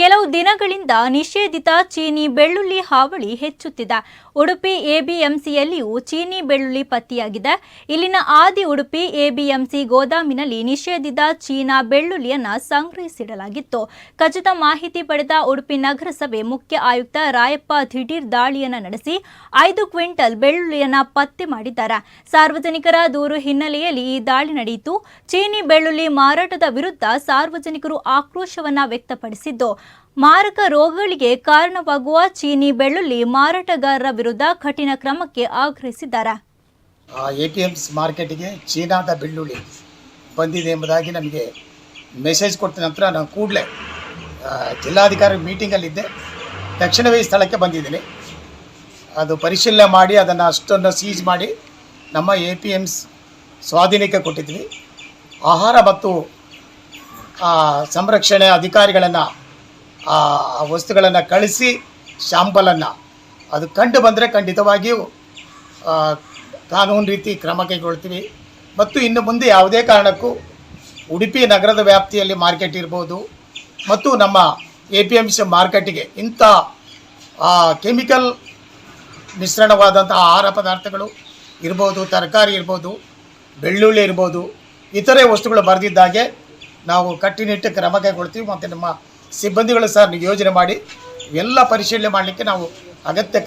ಕೆಲವು ದಿನಗಳಿಂದ ನಿಷೇಧಿತ ಚೀನಿ ಬೆಳ್ಳುಳ್ಳಿ ಹಾವಳಿ ಹೆಚ್ಚುತ್ತಿದೆ. ಉಡುಪಿ ಎಬಿಎಂಸಿಯಲ್ಲಿಯೂ ಚೀನಿ ಬೆಳ್ಳುಳ್ಳಿ ಪತ್ತೆಯಾಗಿದೆ. ಇಲ್ಲಿನ ಆದಿ ಉಡುಪಿ ಎಬಿಎಂಸಿ ಗೋದಾಮಿನಲ್ಲಿ ನಿಷೇಧಿತ ಚೀನಾ ಬೆಳ್ಳುಳ್ಳಿಯನ್ನು ಸಂಗ್ರಹಿಸಿಡಲಾಗಿತ್ತು. ಖಚಿತ ಮಾಹಿತಿ ಪಡೆದ ಉಡುಪಿ ನಗರಸಭೆ ಮುಖ್ಯ ಆಯುಕ್ತ ರಾಯಪ್ಪ ದಿಢೀರ್ ದಾಳಿಯನ್ನು ನಡೆಸಿ ಐದು ಕ್ವಿಂಟಲ್ ಬೆಳ್ಳುಳ್ಳಿಯನ್ನು ಪತ್ತೆ ಮಾಡಿದ್ದಾರೆ. ಸಾರ್ವಜನಿಕರ ದೂರು ಹಿನ್ನೆಲೆಯಲ್ಲಿ ಈ ದಾಳಿ ನಡೆಯಿತು. ಚೀನಿ ಬೆಳ್ಳುಳ್ಳಿ ಮಾರಾಟದ ವಿರುದ್ಧ ಸಾರ್ವಜನಿಕರು ಆಕ್ರೋಶವನ್ನು ವ್ಯಕ್ತಪಡಿಸಿದ್ದು ಮಾರಕ ರೋಗಗಳಿಗೆ ಕಾರಣವಾಗುವ ಚೀನಿ ಬೆಳ್ಳುಳ್ಳಿ ಮಾರಾಟಗಾರರ ವಿರುದ್ಧ ಕಠಿಣ ಕ್ರಮಕ್ಕೆ ಆಗ್ರಹಿಸಿದ್ದಾರೆ. ಎ ಪಿ ಎಮ್ಸ್ ಮಾರ್ಕೆಟಿಗೆ ಚೀನಾದ ಬೆಳ್ಳುಳ್ಳಿ ಬಂದಿದೆ ಎಂಬುದಾಗಿ ನಮಗೆ ಮೆಸೇಜ್ ಕೊಟ್ಟ ನಂತರ ನಾನು ಕೂಡಲೇ ಜಿಲ್ಲಾಧಿಕಾರಿ ಮೀಟಿಂಗಲ್ಲಿದ್ದೆ ತಕ್ಷಣವೇ ಈ ಸ್ಥಳಕ್ಕೆ ಬಂದಿದ್ದೀನಿ. ಅದು ಪರಿಶೀಲನೆ ಮಾಡಿ, ಅದನ್ನು ಅಷ್ಟನ್ನು ಸೀಜ್ ಮಾಡಿ ನಮ್ಮ ಎ ಪಿ ಎಮ್ಸ್ ಸ್ವಾಧೀನಕ್ಕೆ ಕೊಟ್ಟಿದ್ವಿ ಆಹಾರ ಮತ್ತು ಸಂರಕ್ಷಣೆ ಅಧಿಕಾರಿಗಳನ್ನು ಆ ವಸ್ತುಗಳನ್ನು ಕಳಿಸಿ ಶಾಂಪಲನ್ನು. ಅದು ಕಂಡು ಬಂದರೆ ಖಂಡಿತವಾಗಿಯೂ ಕಾನೂನು ರೀತಿ ಕ್ರಮ ಕೈಗೊಳ್ತೀವಿ. ಮತ್ತು ಇನ್ನು ಮುಂದೆ ಯಾವುದೇ ಕಾರಣಕ್ಕೂ ಉಡುಪಿ ನಗರದ ವ್ಯಾಪ್ತಿಯಲ್ಲಿ ಮಾರ್ಕೆಟ್ ಇರ್ಬೋದು. ಮತ್ತು ನಮ್ಮ ಎ ಪಿ ಎಂ ಸಿ ಮಾರ್ಕೆಟಿಗೆ ಇಂಥ ಕೆಮಿಕಲ್ ಮಿಶ್ರಣವಾದಂಥ ಆಹಾರ ಪದಾರ್ಥಗಳು ಇರ್ಬೋದು, ತರಕಾರಿ ಇರ್ಬೋದು, ಬೆಳ್ಳುಳ್ಳಿ ಇರ್ಬೋದು, ಇತರೆ ವಸ್ತುಗಳು ಬರೆದಿದ್ದಾಗೆ ನಾವು ಕಟ್ಟಿನಿಟ್ಟು ಕ್ರಮ ಕೈಗೊಳ್ತೀವಿ. ಮತ್ತು ನಮ್ಮ ಸಿಬ್ಬಂದಿಗಳು ಸಹ ಯೋಜನೆ ಮಾಡಿ ಎಲ್ಲ ಪರಿಶೀಲನೆ ಮಾಡಲಿಕ್ಕೆ ನಾವು ಅಗತ್ಯ